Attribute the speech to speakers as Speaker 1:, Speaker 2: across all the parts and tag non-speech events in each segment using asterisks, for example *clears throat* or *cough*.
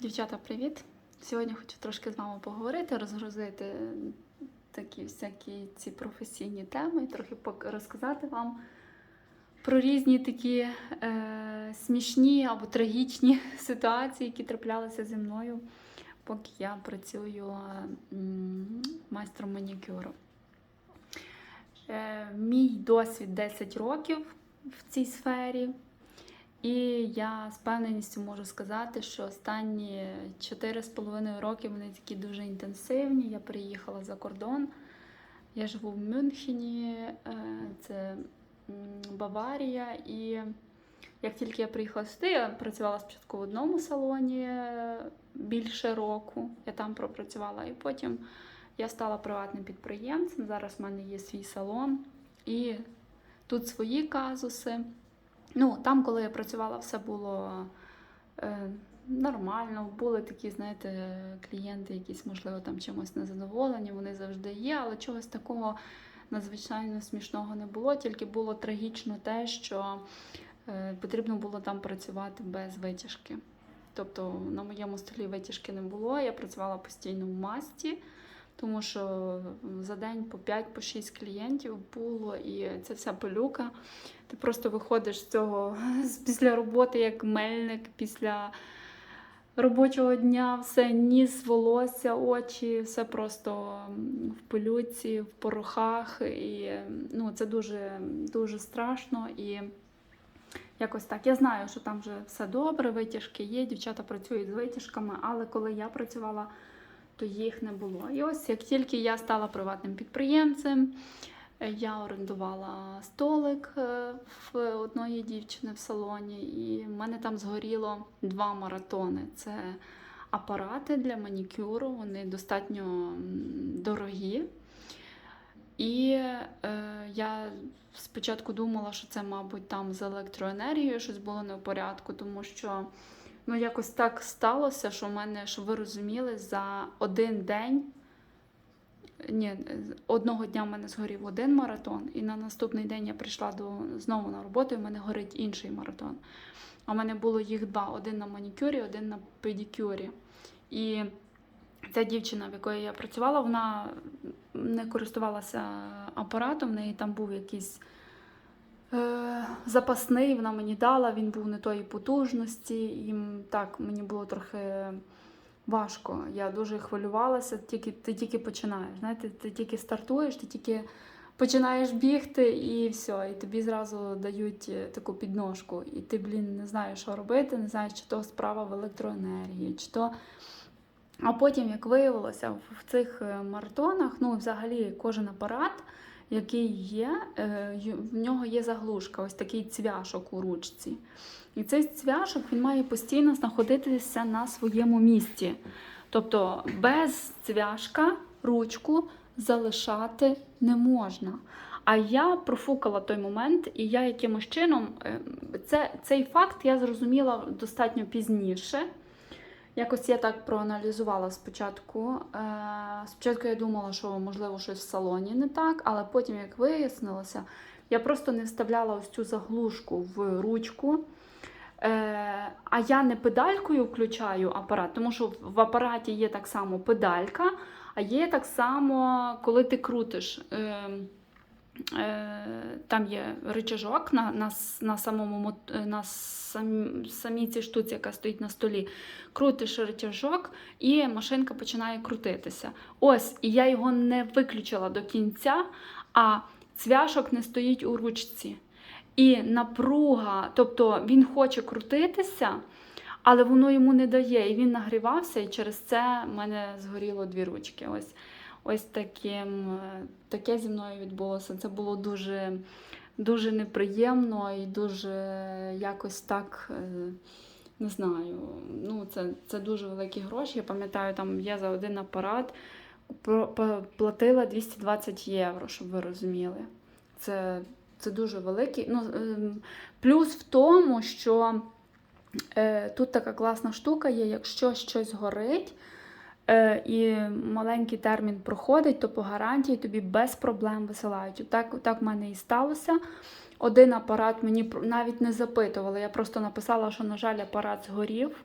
Speaker 1: Дівчата, привіт! Сьогодні хочу трошки з вами поговорити, розгрузити такі всякі ці професійні теми, і трохи розказати вам про різні такі е, смішні або трагічні *laughs* ситуації, які траплялися зі мною, поки я працюю е, майстром манікюру. Е, мій досвід 10 років в цій сфері. І я з певненістю можу сказати, що останні 4,5 роки вони такі дуже інтенсивні. Я приїхала за кордон. Я живу в Мюнхені, е, це Баварія. І як тільки я приїхала сюди, я працювала спочатку в одному салоні е, більше року. Я там пропрацювала, і потім я стала приватним підприємцем. Зараз в мене є свій салон. І тут свої казуси. Ну, там, коли я працювала, все було е, нормально. Були такі, знаєте, клієнти, якісь, можливо, там чимось незадоволені, вони завжди є, але чогось такого надзвичайно смішного не було. Тільки було трагічно те, що е, потрібно було там працювати без витяжки. Тобто на моєму столі витяжки не було, я працювала постійно в масті. Тому що за день по 5-6 клієнтів було, і це вся пилюка. Ти просто виходиш з цього *laughs* після роботи, як мельник, після робочого дня, все ніс, волосся, очі, все просто в пилюці, в порохах. І ну, це дуже, дуже страшно. І якось так. Я знаю, що там вже все добре, витяжки є, дівчата працюють з витяжками, але коли я працювала, то їх не було. І ось як тільки я стала приватним підприємцем, е, я орендувала столик е, в одної дівчини в салоні, і в мене там згоріло два маратони. Це апарати для манікюру, вони достатньо дорогі. І е, я спочатку думала, що це, мабуть, там з електроенергією щось було не в порядку, тому що ну, якось так сталося, що в мене, щоб ви розуміли, за один день. Ні, одного дня в мене згорів один маратон, і на наступний день я прийшла до, знову на роботу, і в мене горить інший маратон. А в мене було їх два: один на манікюрі, один на педикюрі. І ця дівчина, в якої я працювала, вона не користувалася апаратом, в неї там був якийсь запасний, вона мені дала, він був не тої потужності. І так, мені було трохи важко. Я дуже хвилювалася, тільки, ти тільки починаєш. Знаєте, ти тільки стартуєш, ти тільки починаєш бігти і все, і тобі зразу дають е, таку підножку. І ти, блін, не знаєш, що робити, не знаєш, чи то справа в електроенергії, чи то. А потім, як виявилося, в цих е, маратонах, ну, взагалі, кожен апарат, який є, е, в нього є заглушка, ось такий цвяшок у ручці. І цей цвяшок він має постійно знаходитися на своєму місці. Тобто без цвяшка ручку залишати не можна. А я профукала той момент, і я якимось чином е, це, цей факт я зрозуміла достатньо пізніше. Якось я так проаналізувала спочатку. Е, спочатку я думала, що можливо щось в салоні не так, але потім, як вияснилося, я просто не вставляла ось цю заглушку в ручку. Е, а я не педалькою включаю апарат, тому що в апараті є так само педалька, а є так само, коли ти крутиш. Е, там є рычажок на, на, на самому е, на сам, самій цій штуці, яка стоїть на столі. Крутиш рычажок, і машинка починає крутитися. Ось, і я його не виключила до кінця, а цвяшок не стоїть у ручці. І напруга, тобто він хоче крутитися, але воно йому не дає. І він нагрівався, і через це в мене згоріло дві ручки. Ось, ось таким, е, таке зі мною відбулося. Це було дуже, дуже неприємно і дуже якось так. е, Не знаю, ну це, це дуже великі гроші. Я пам'ятаю, там я за один апарат платила 220 євро, щоб ви розуміли. Це, це дуже великий. Ну, ем, плюс в тому, що е, тут така класна штука є, якщо щось горить. Е, І маленький термін проходить, то по гарантії тобі без проблем висилають. Так, так в мене і сталося. Один апарат мені навіть не запитували. Я просто написала, що, на жаль, апарат згорів.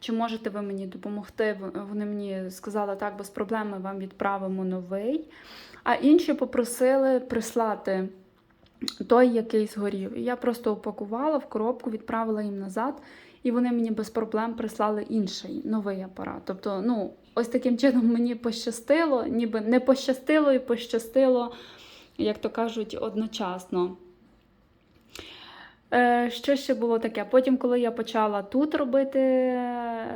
Speaker 1: чи можете ви мені допомогти? Вони мені сказали, так, без проблем ми вам відправимо новий. А інші попросили прислати той, який згорів. І я просто упакувала в коробку, відправила їм назад, і вони мені без проблем прислали інший новий апарат. Тобто, ну, ось таким чином мені пощастило, ніби не пощастило і пощастило, як то кажуть, одночасно. Е, що ще було таке? Потім, коли я почала тут робити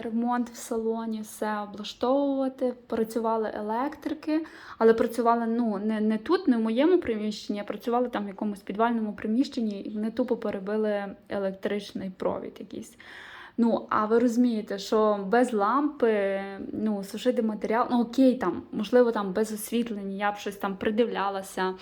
Speaker 1: ремонт в салоні, все облаштовувати, працювали електрики, але працювали ну, не, не тут, не в моєму приміщенні, а працювали там в якомусь підвальному приміщенні, і вони тупо перебили електричний провід якийсь. Ну, а ви розумієте, що без лампи ну, сушити матеріал, ну окей, там, можливо, там без освітлення, я б щось там придивлялася е,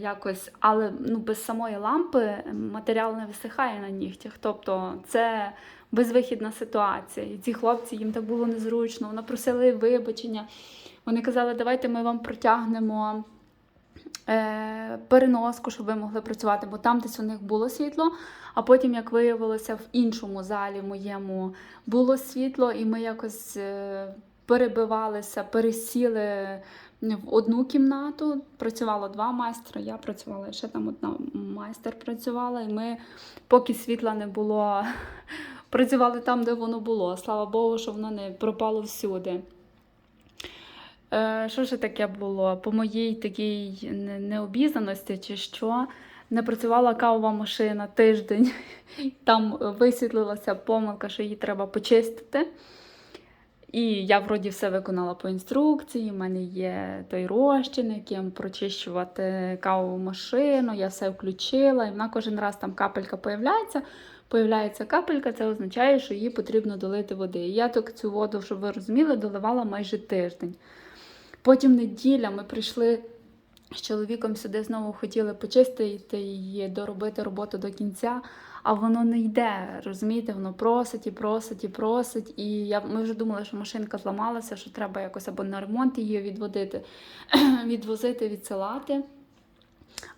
Speaker 1: якось, але ну, без самої лампи матеріал не висихає на нігтях. Тобто це безвихідна ситуація. І ці хлопці їм так було незручно, вони просили вибачення. Вони казали, давайте ми вам протягнемо е, переноску, щоб ви могли працювати, бо там десь у них було світло. А потім, як виявилося, в іншому залі моєму було світло, і ми якось е, перебивалися, пересіли в одну кімнату. Працювало два майстри, я працювала, ще там одна майстер працювала, і ми, поки світла не було, *laughs* працювали там, де воно було. Слава Богу, що воно не пропало всюди. Е, Що ж таке було? По моїй такій не- необізнаності чи що, не працювала кавова машина тиждень. *laughs* Там висвітлилася помилка, що її треба почистити. І я вроді все виконала по інструкції. У мене є той розчин, яким прочищувати кавову машину. Я все включила, і вона кожен раз там капелька появляється. Появляється капелька, це означає, що її потрібно долити води. І я так цю воду, щоб ви розуміли, доливала майже тиждень. Потім неділя ми прийшли з чоловіком сюди знову хотіли почистити і доробити роботу до кінця, а воно не йде. Розумієте, воно просить і просить і просить. І я, ми вже думали, що машинка зламалася, що треба якось або на ремонт її відводити, *clears throat* відвозити, відсилати.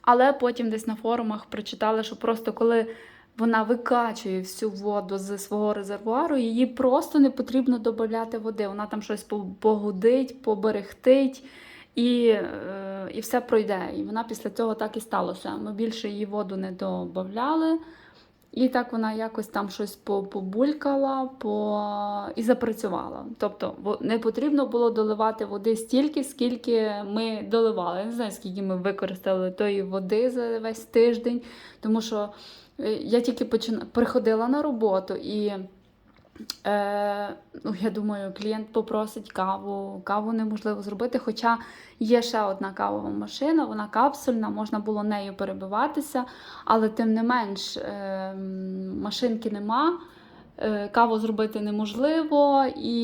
Speaker 1: Але потім десь на форумах прочитали, що просто коли вона викачує всю воду з свого резервуару, її просто не потрібно додати води. Вона там щось погудить, поберегтить. І, е, і все пройде. І вона після цього так і сталося. Ми більше її воду не додавали. І так вона якось там щось побулькала по... і запрацювала. Тобто не потрібно було доливати води стільки, скільки ми доливали. Я не знаю, скільки ми використали тої води за весь тиждень, тому що е, я тільки почина... приходила на роботу і. Е, ну, я думаю, клієнт попросить каву. Каву неможливо зробити. Хоча є ще одна кавова машина, вона капсульна, можна було нею перебиватися, але тим не менш е, машинки нема. е, Каву зробити неможливо і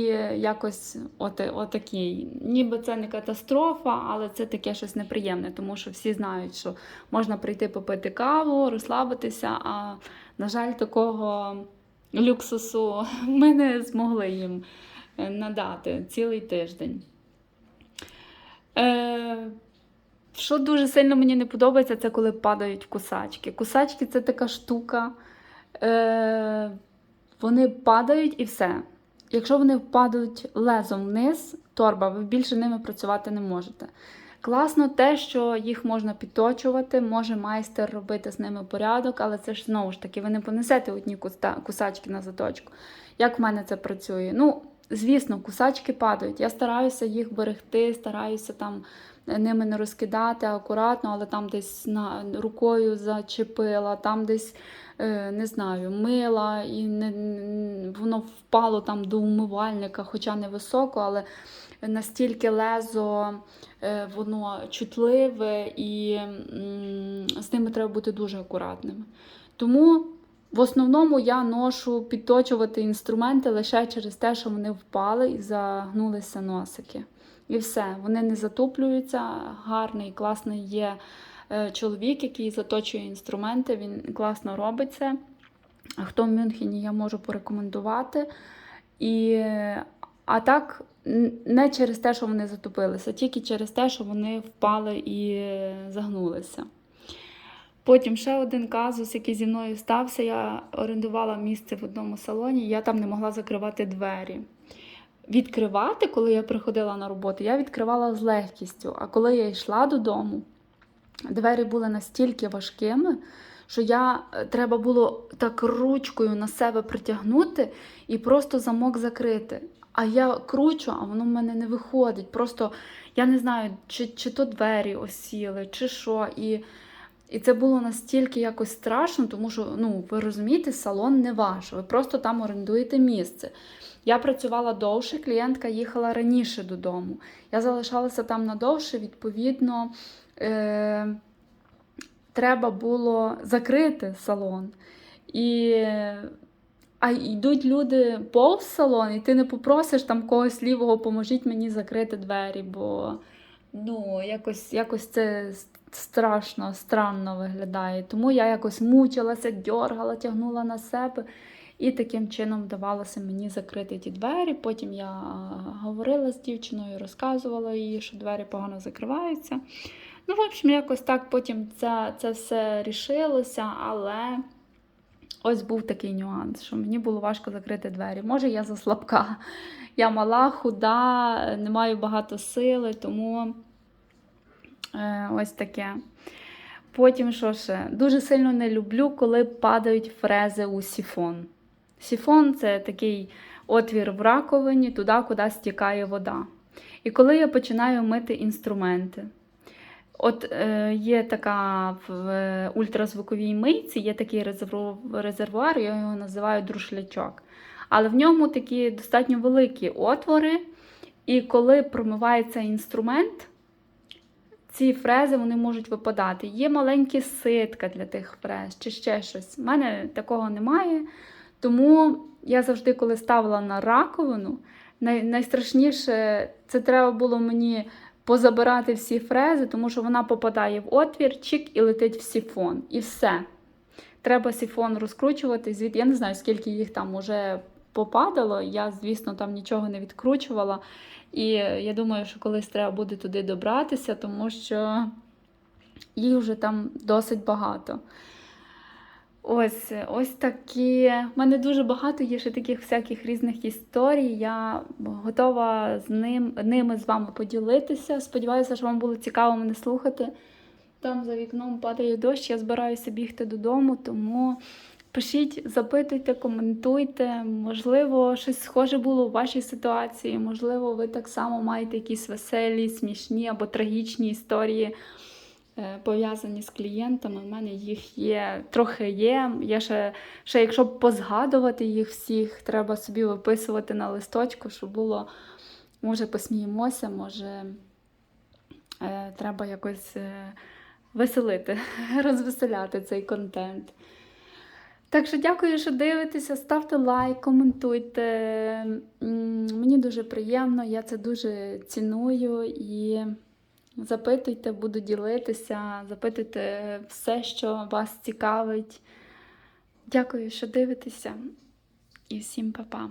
Speaker 1: якось от, отакий. Ніби це не катастрофа, але це таке щось неприємне, тому що всі знають, що можна прийти попити каву, розслабитися. А на жаль, такого люксусу *laughs* ми не змогли їм е, надати цілий тиждень. Е, що дуже сильно мені не подобається, це коли падають кусачки. Кусачки це така штука. Е, вони падають і все. Якщо вони впадуть лезом вниз, торба, ви більше ними працювати не можете. Класно те, що їх можна підточувати, може майстер робити з ними порядок, але це ж знову ж таки, ви не понесете одні кусачки на заточку. Як в мене це працює? Ну, звісно, кусачки падають. Я стараюся їх берегти, стараюся там ними не розкидати акуратно, але там десь на, рукою зачепила, там десь. Е, Не знаю, мила, і не, воно впало там до умивальника, хоча не високо, але настільки лезо е, воно чутливе і з ними треба бути дуже акуратними. Тому в основному я ношу підточувати інструменти лише через те, що вони впали і загнулися носики. І все, вони не затуплюються. Гарний, класний є чоловік, який заточує інструменти, він класно робить це. Хто в Мюнхені я можу порекомендувати. І, а так, не через те, що вони затопилися, тільки через те, що вони впали і загнулися. Потім ще один казус, який зі мною стався. Я орендувала місце в одному салоні, я там не могла закривати двері. Відкривати, коли я приходила на роботу, я відкривала з легкістю. А коли я йшла додому, двері були настільки важкими, що я е, треба було так ручкою на себе притягнути і просто замок закрити. А я кручу, а воно в мене не виходить. Просто я не знаю, чи, чи то двері осіли, чи що. І, і це було настільки якось страшно, тому що, ну, ви розумієте, салон не ваш, ви просто там орендуєте місце. Я працювала довше, клієнтка їхала раніше додому. Я залишалася там надовше, відповідно, е- треба було закрити салон. І а йдуть люди повз салон, і ти не попросиш там когось лівого, поможіть мені закрити двері, бо ну, якось, якось це страшно, странно виглядає. Тому я якось мучилася, дьоргала, тягнула на себе. І таким чином вдавалося мені закрити ті двері. Потім я говорила з дівчиною, розказувала їй, що двері погано закриваються. Ну, в общем, якось так потім це, це все рішилося, але ось був такий нюанс, що мені було важко закрити двері. Може, я заслабка. Я мала, худа, не маю багато сили, тому ось таке. Потім, що ще? Дуже сильно не люблю, коли падають фрези у сіфон. Сіфон це такий отвір в раковині, туди, куди стікає вода. І коли я починаю мити інструменти, от е, є така в е, ультразвуковій мийці, є такий резервуар, я його називаю друшлячок. Але в ньому такі достатньо великі отвори, і коли промивається інструмент, ці фрези вони можуть випадати. Є маленькі ситка для тих фрез чи ще щось. У мене такого немає. Тому я завжди, коли ставила на раковину, най- найстрашніше це треба було мені позабирати всі фрези, тому що вона попадає в отвір, чик і летить в сіфон. І все. Треба сіфон розкручувати. Звід... Я не знаю, скільки їх там уже попадало. Я, звісно, там нічого не відкручувала. І я думаю, що колись треба буде туди добратися, тому що їх вже там досить багато. Ось ось такі. У мене дуже багато є ще таких всяких різних історій. Я готова з ним, ними з вами поділитися. Сподіваюся, що вам було цікаво мене слухати. Там за вікном падає дощ, я збираюся бігти додому, тому пишіть, запитуйте, коментуйте. Можливо, щось схоже було у вашій ситуації. Можливо, ви так само маєте якісь веселі, смішні або трагічні історії е, пов'язані з клієнтами. У мене їх є, трохи є. Я ще, ще якщо позгадувати їх всіх, треба собі виписувати на листочку, щоб було, може, посміємося, може, е, треба якось е, веселити, *laughs* розвеселяти цей контент. Так що дякую, що дивитеся. Ставте лайк, коментуйте. Мені дуже приємно, я це дуже ціную і запитуйте, буду ділитися, запитуйте все, що вас цікавить. Дякую, що дивитеся. І всім па-па.